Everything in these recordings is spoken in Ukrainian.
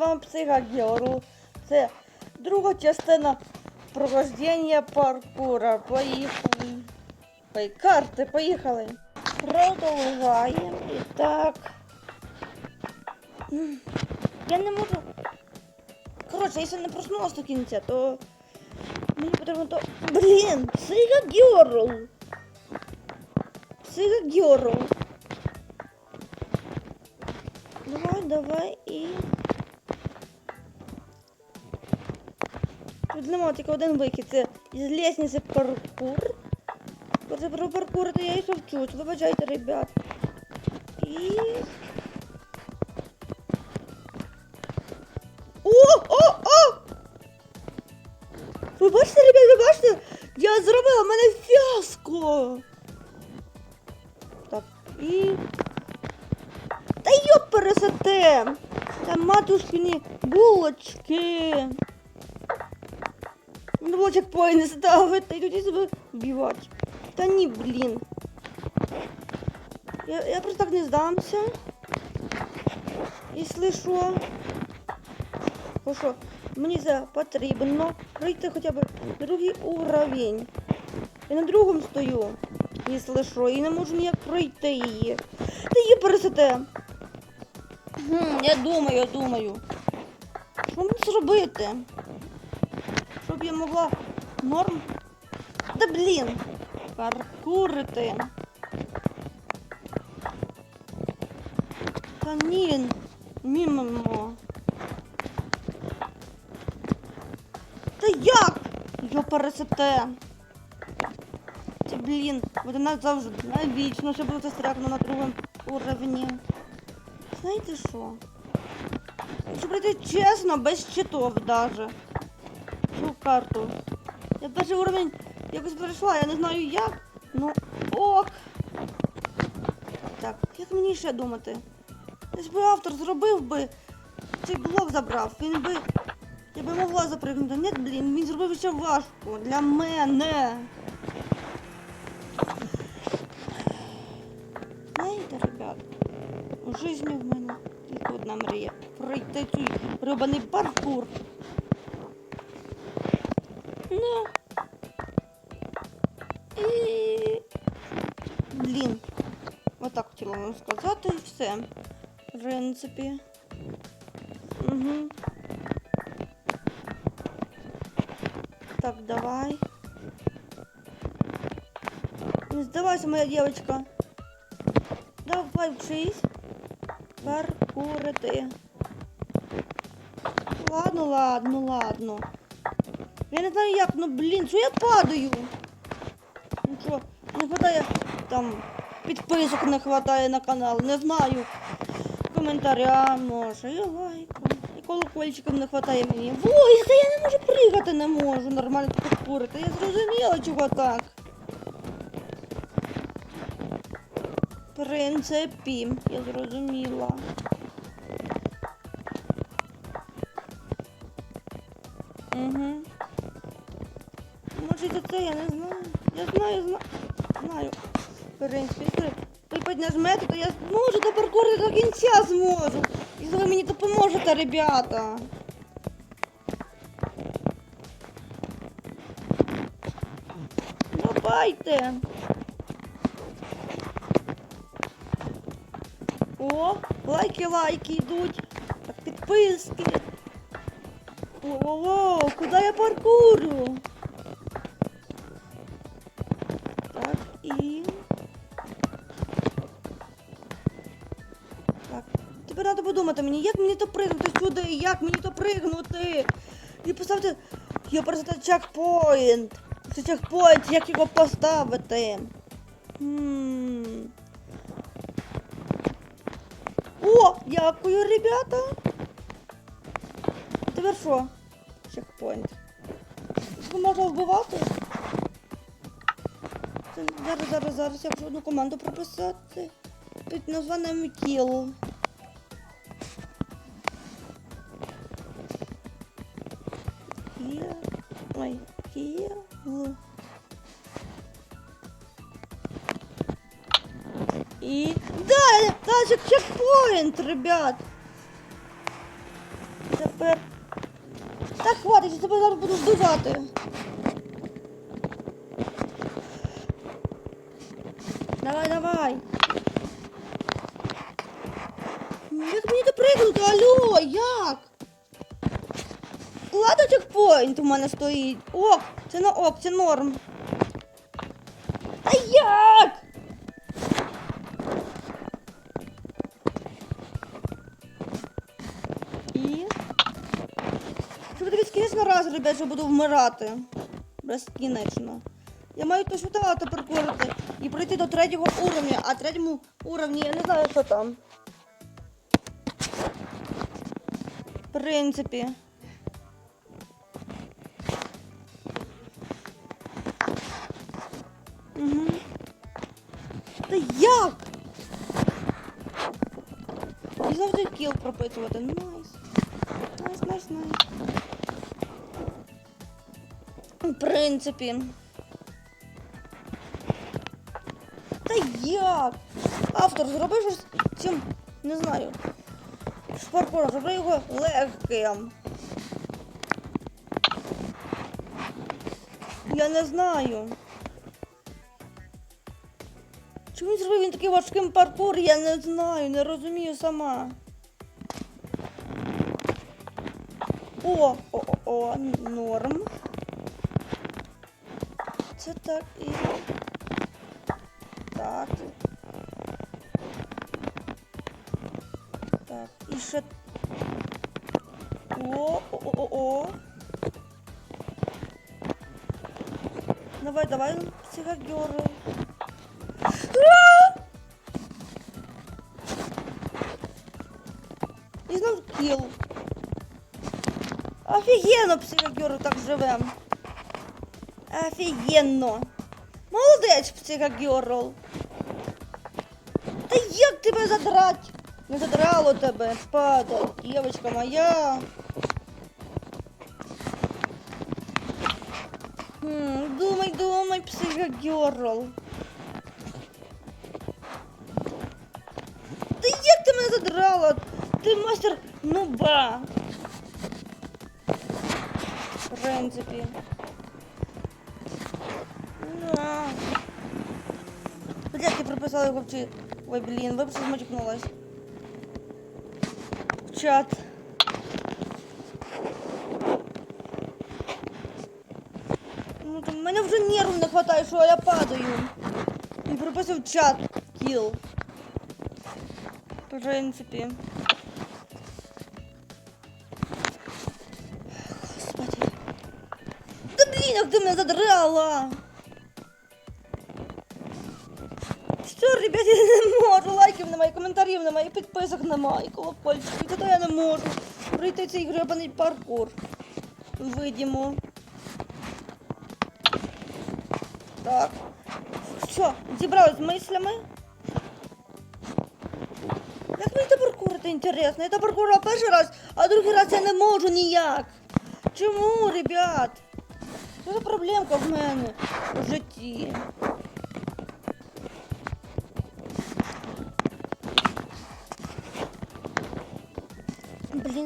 вами Психа Герл. Це друга частина прохождення паркура. Поїхали. Ой, карти, поїхали. Продовжаємо. І так. Я не можу. Коротше, якщо не проснулась до кінця, то мені потрібно то. Блін, Психа Герл. Психа Герл. Давай, давай і. Нема тільки один вихід. Це із лестниці паркур. Це про паркур, то я і совчусь. Вибачайте, ребят. І. О! О! О! Ви бачите, ребят, ви бачите? Я зробила, в мене фіаско. Так, і. Та йоп пересете! Там матушкині булочки. Було чекпоінт ставити і тоді себе вбивати. Та ні, блін. Я, я просто так не здамся. Якщо що. Бо що, мені це потрібно пройти хоча б другий уровень. Я на другому стою, якщо що, і не можу ніяк пройти її. Та її пересете. Я думаю, я думаю. Що мені зробити? Щоб я могла норм. Та блін. Паркурити. Та ні. Мімимо. Та як? Йо пересете. Це блін. Вона завжди навічно, щоб бути стрякну на другому уровні. Знаєте що? Якщо пройти чесно, без щитов даже. Цю карту. Я перший уровень якось пройшла, я не знаю як. Ну ок. Так, як мені ще думати? Десь би автор зробив би цей блок забрав, він би. Я би могла запригнути. Ні, блін, він зробив ще важко для мене. Знаєте, ребят, у житті в мене тільки одна мрія. Пройти цей гребаний паркур. Вам сказати все. В принципі. Угу. Так, давай. Не сдавайся, моя девочка. Давай вчись. Паркурити. Ладно, ладно, ладно. Я не знаю як, ну блін, що я падаю? Ну що, не хватає там підписок не хватає на канал, не знаю. Коментаря може, і лайку. І колокольчиком не хватає мені. Ой, та я не можу пригати, не можу нормально підкурити. Я зрозуміла, чого так. Принципі, я зрозуміла. Угу. Може за це я не знаю. Я знаю, знаю. Знаю. Принципі, ви нажмете, то я зможу до паркурити до кінця зможу. Якщо ви мені допоможете, ребята. Давайте. О, лайки, лайки йдуть. Так, підписки. О-о-о, куди я паркурю? Тепер треба подумати мені, як мені то пригнути сюди, як мені то пригнути. І поставити... Я просто чекпоінт. Це чекпоінт, як його поставити. Хм. О, дякую, ребята. Тепер що? Чекпоінт. Можна вбивати? Зараз, зараз, зараз я вже одну команду прописати. Під названням Kill. І... Да, да, ребят. тепер. Так, хватить, я тебе зараз буду здувати. Давай, давай. Як мені допригнути? Алло, як? Ладно, чекпоінт у мене стоїть. Ок, це на ок, це норм. Раз, ребят, що буду вмирати. Безкінечно. Я маю то сюди тепер корити і пройти до третього уровня, а третьому уровні я не знаю, що там. В принципі. Угу. Та як? І цей кіл прописувати. Найс. Найс, найс, найс. В принципі. Та як? Автор зроби щось цим, не знаю. З зроби його легким. Я не знаю. Чому зробив він такий важким паркур, я не знаю, не розумію сама. О, о, о, о, норм. Це так і. Так. Так, і ще. О, о, о, о, о. Давай, давай, психогеры. І знов кіл. Офігенно психогеру так живем. Офігенно. Молодець, психогерл. Та як тебе задрать? Не задрало тебе, падай, дівчинка моя. Хм, думай, думай, психогерл. Та як ти мене задрала? Ти мастер нуба. В принципі. На. Блядь, я прописала його в чи... Ой, блін, вибачте, зматюкнулась. В чат. Ну, там, мене вже нервів не хватає, що я падаю. І прописав чат кіл. В принципі. Господи. Да блін, як ти мене задрала! Ребят, я не можу. Лайків немає, коментарів немає, підписок немає, колокольчиків. Та я не можу пройти цей гребаний паркур. Видимо. Так. Все, зібралась з мислями. Як мені це паркурити, інтересно? Я це паркурила перший раз, а другий раз я не можу ніяк. Чому, ребят? Що за проблемка в мене в житті?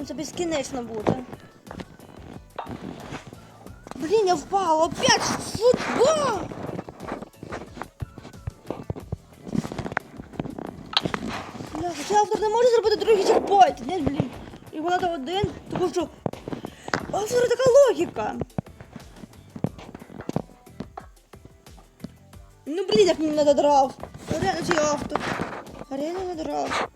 Ну це безкінечно буде. Блін, я впала опять! Бля, цей автор не може зробити другий чекпоінт. Ні, блін. Його треба один, тому що автора така логіка. Ну блін, як мені надодрав. Реально цей автор. Реально. Буду,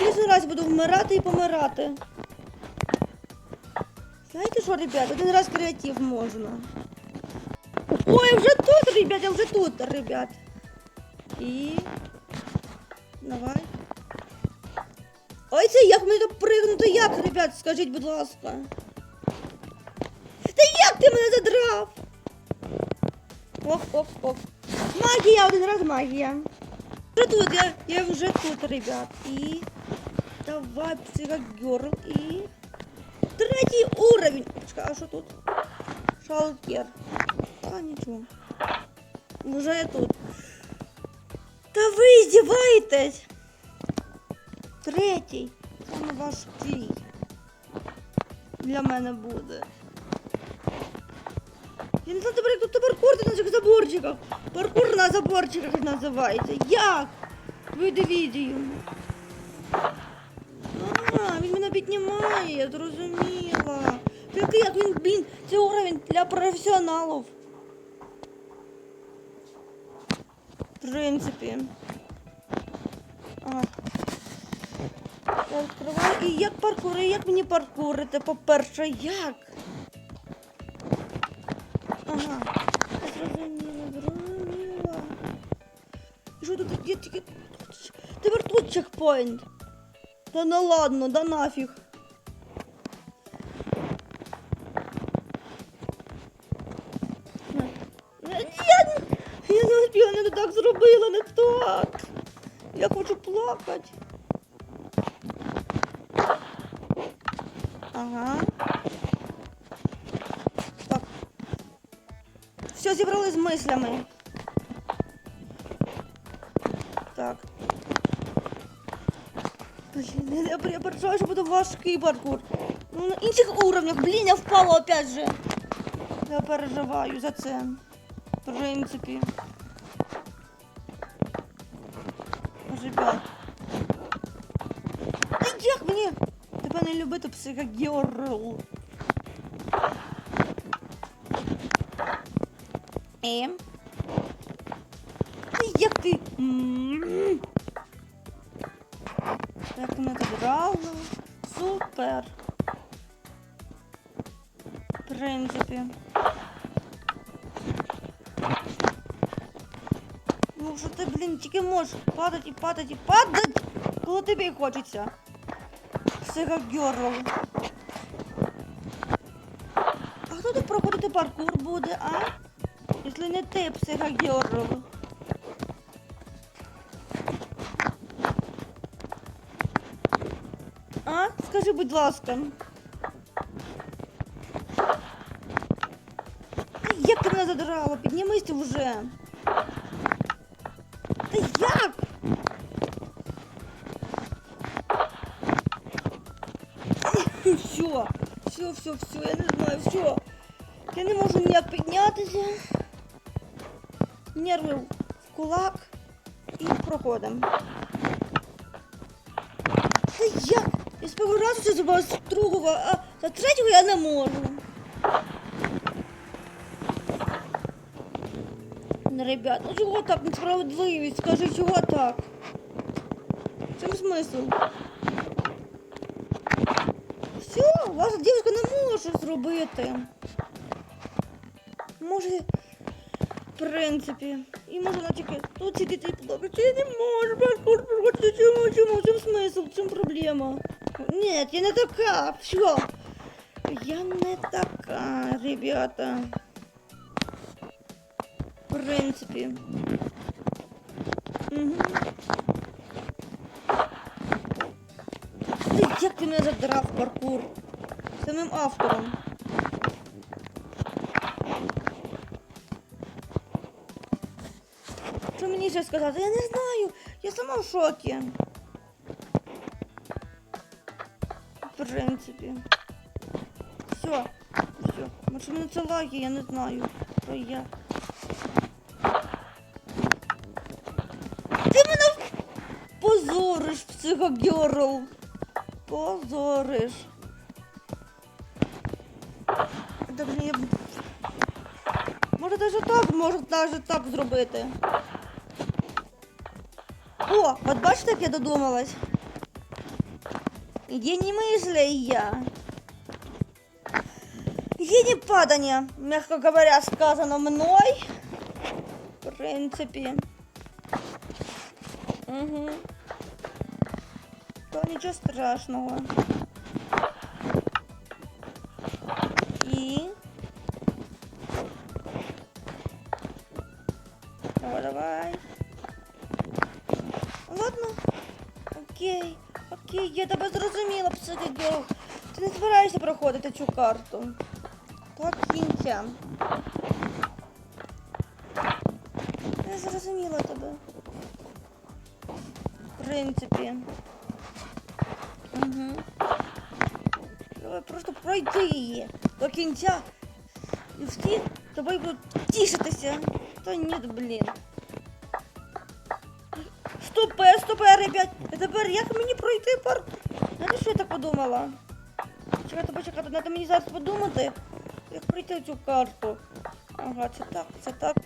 безкінечний раз буду вмирати і помирати. Знаєте що, ребят, один раз креатив можна. Ой, вже тут, ребят, я вже тут, ребят. І... Давай. Ой, це як мені тут як, ребят, скажіть, будь ласка. Та як ти мене задрав? Ок, ок, ок. Магія, один раз магія. Вже тут, я, я вже тут, ребят. І... Давай, психогерл, і... Третій уровень. А що тут? Шалкер. А, нічого. Вже я тут. Та ви здіваєтесь? Третій. Саме важкий. Для мене буде. Я не знаю як тут паркур на цих заборчиках. Паркур на заборчиках називається. Як? Вийди відео. А, він мене піднімає, я зрозуміла. Тільки як він, блін, це уровень для професіоналів. В принципі. Ага. Я відкриваю. І як паркури, як мені паркурити, по-перше, як? Ага. Я зрозуміла, зрозуміла. Що тут є тільки. Тепер тут чекпоінт. Та ну ладно, да нафіг. Я, я, не успіла, не так зробила, не так. Я хочу плакати. Ага. Так. Все, зібрали з мислями. Я, переживаю, що буде важкий паркур. Ну, на інших уровнях, блін, я впала опять же. Я переживаю за це. В принципі. Ребят. Та як мені тебе не любити психогерл? Та Як ти? Супер. В принципі. Ну що ти, блін, тільки можеш падати і падати і падати, коли тобі хочеться. Психогерл. А хто тут проходити паркур буде, а? Якщо не ти, психогерл. будь ласка. Та Як ти мене задрала? Піднімись ти вже. Та як? Все, все, все, все, я не знаю, все. Я не можу ніяк піднятися. Нерви в кулак і проходимо. Та як? З першого разу це зробила з другого, а за третього я не можу. Ну, ребят, ну чого так несправедливість? Скажи, чого так? В чому смисл? Все, ваша дівчинка не може зробити. Може, в принципі. І може вона тільки тут сидіти і плакати. Я не можу, паркур. Чому, чому? В чому смисл? В чому проблема? Ні, я не така. Все. Я не така, ребята. В принципі. Угу. Ти як ти мене задрав паркур? Самим автором. Що мені ще сказати? Я не знаю. Я сама в шокі. Принципі. Все. Все. Може мене це лаги, я не знаю. То я. Ти мене позориш, психогерл. Позориш. Да, я... Може навіть так, може навіть так зробити. О, от бачите, як я додумалась? Гений мышления. Гений падания, мягко говоря, сказано мной. В принципе. Угу. То ничего страшного. Зрозуміла, психогерл. Ти не збираєшся проходити цю карту. Так, кінця. Я зрозуміла тебе. В принципі. Угу. Треба просто пройти її до кінця. І всі тобою будуть тішитися. Та ні, блін. Як мені пройти парк? Знаєте, що я так подумала? Чекайте, почекайте, треба мені зараз подумати, як пройти цю карту. Ага, це так, це так.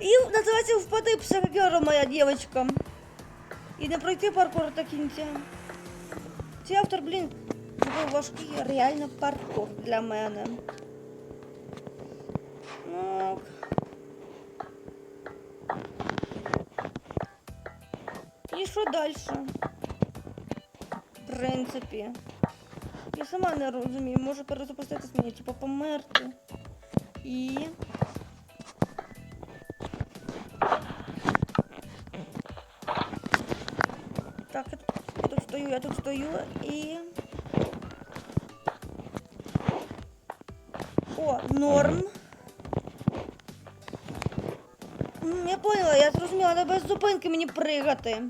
І називається впади психогера, моя дівчинка. І не пройти паркур до кінця. Цей автор, блін, зробив важкий реально паркур для мене. Так. І що далі? Принципі. Я сама не розумію, може перезапуститись мені, типу померти. І. Так, я тут, стою, я тут стою і. О, норм. Я поняла, я зрозуміла, треба без зупинки мені пригати.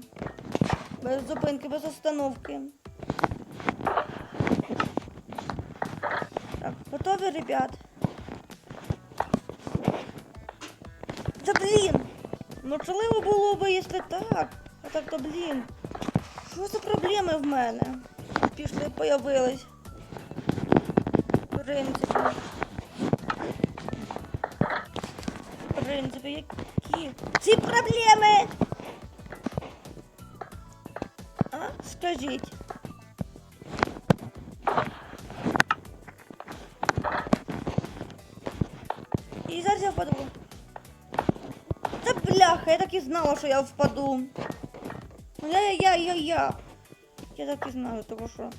Без зупинки, без остановки. Готові, ребят? Та блін! Можливо було би, якщо так. А так то блін. Що за проблеми в мене? Пішли, появились. В принципі. В принципі, які ці проблеми? А? Скажіть. Бляха, я так і знала, що я впаду. Ну, Я, так і знаю, тому що.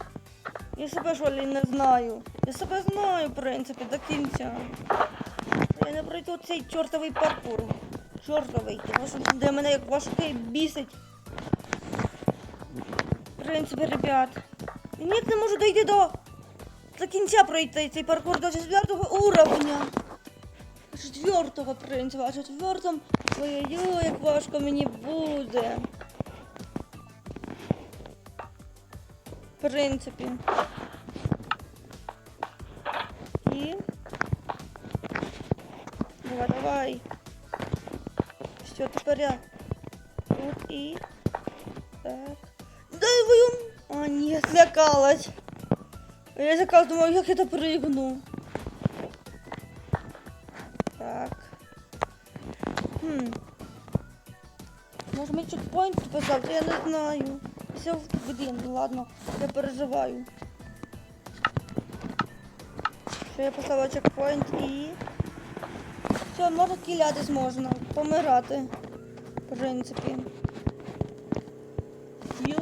Я себе ли не знаю. Я себе знаю, в принципі, до кінця. Я не пройду цей чортовий паркур. Чортовий, тому що де мене як важкий бісить. В принципі, ребят. Я ніяк не можу дойти до. До кінця пройти цей паркур до четвертого уровня. Четвертого принципа, а четвертом. Ой-ой-ой, як важко мені буде. В принципі. І. Давай, давай. Все, тепер я. Тут і. Так. Дай твою. А, ні, злякалась. Я злякалась, думаю, як я то чекпоінт писав, я не знаю. Все, блін, ну ладно, я переживаю. Що я поставила чекпоінт і... Все, можна кілятись можна, помирати. В принципі. Ю.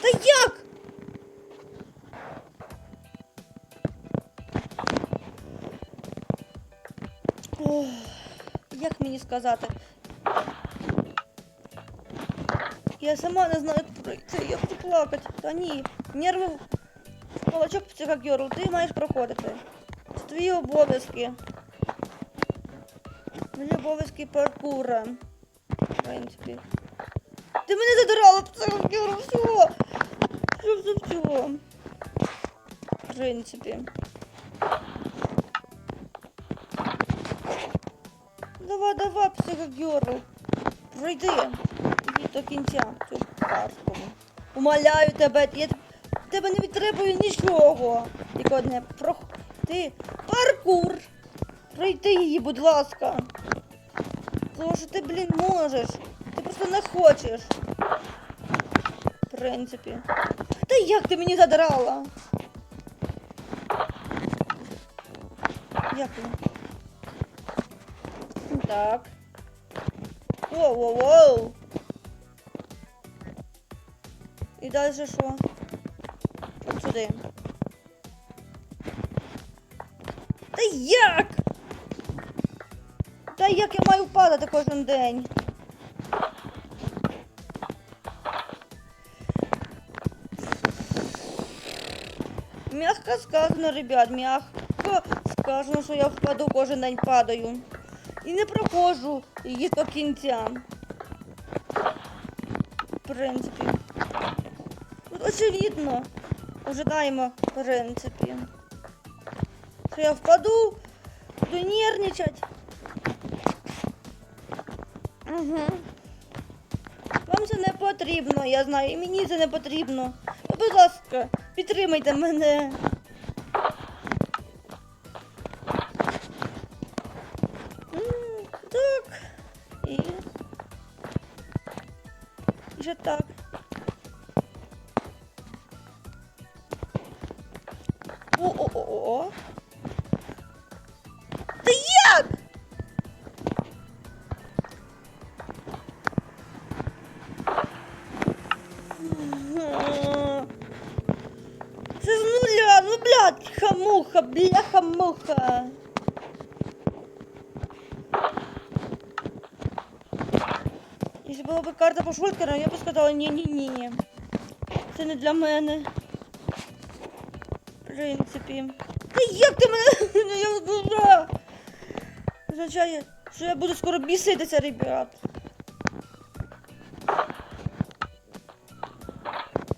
Та як? Ох, як мені сказати? Я сама не знаю, як пройти, я буду плакати. Та ні, нерви в кулачок психогеру, ти маєш проходити. Це твої обов'язки. Мені обов'язки паркура. В принципі. Ти мене задирала психогеру, всього. Все, все, всього. В принципі. Давай, давай, психогерл. Пройди. До кінця цю карту. Умоляю тебе, я тебе не відтребую нічого. Тільки одне про ти паркур. Пройди її, будь ласка. Тому що ти, блін, можеш. Ти просто не хочеш. В принципі. Та як ти мені задрала? Дякую. Так. Воу-воу-воу. І далі що? От сюди. Та як? Та як я маю падати кожен день? Мягко сказано, ребят, мягко сказано, що я впаду кожен день падаю. І не проходжу її до кінця. В принципі. Очевидно. Ожидаємо, в принципі. Що я впаду, буду нервничать. Угу. Вам це не потрібно, я знаю, і мені це не потрібно. Ну, будь ласка, підтримайте мене. Так. І. Так. О-о-о-о. Та як? Ага. Це з нуля, ну блядь, хамуха, бляха-муха. Якщо була б карта по Швидкеру, я б сказала ні-ні-ні. Це не для мене. Принципі. Та як ти мене? Ну, Я дура. Означає, що я буду скоро біситися, ребят.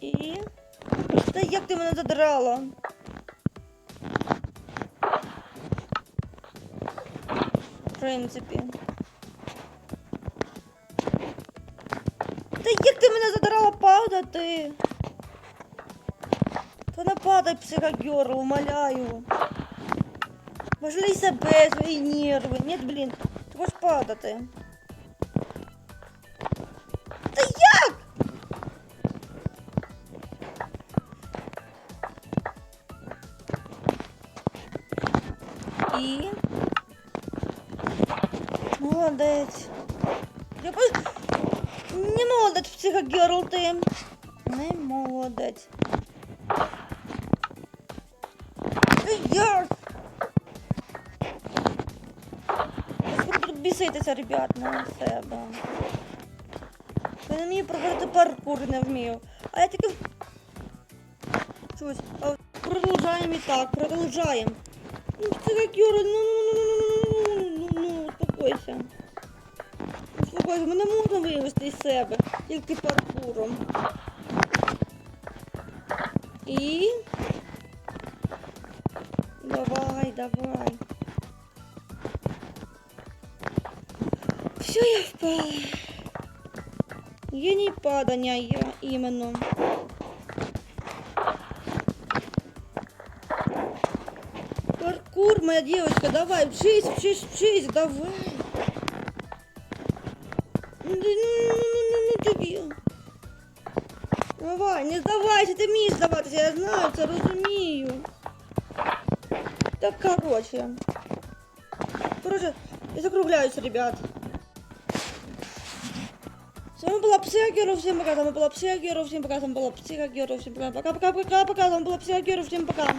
І. Та як ти мене задрала? В принципі. Та як ти мене задрала падати? Та падай, психогерл, умоляю. Пожалей себе, свої нерви. Ні, блін, ти можеш падати. Та як? І. Молодець. Я по... Не молодець, психогерл ти. Не молодець. Біситися, ребят, на себе. Я не вмію проходити паркур, не вмію. А я таки... А Продовжаємо і так, продовжаємо. Ну, психогерл, ну, ну, ну, ну, ну, ну, ну, ну, успокойся. Успокойся, мене можна вивести із себе, тільки паркуром. І... Давай, давай. я впала. Гений падания я именно. Паркур, моя девочка, давай, вчись, вчись, вчись, давай. Ну, ну, ну, ну, ну, тобі. Давай, не здавайся, ти вмієш здаватися, я знаю, це розумію. Так, короче. Короче, я закругляюсь, ребят. была психогеров, всем пока, там была психогеров, всем пока, там была психогеров, всем пока, пока, пока, пока, пока, там была психогеров, всем пока.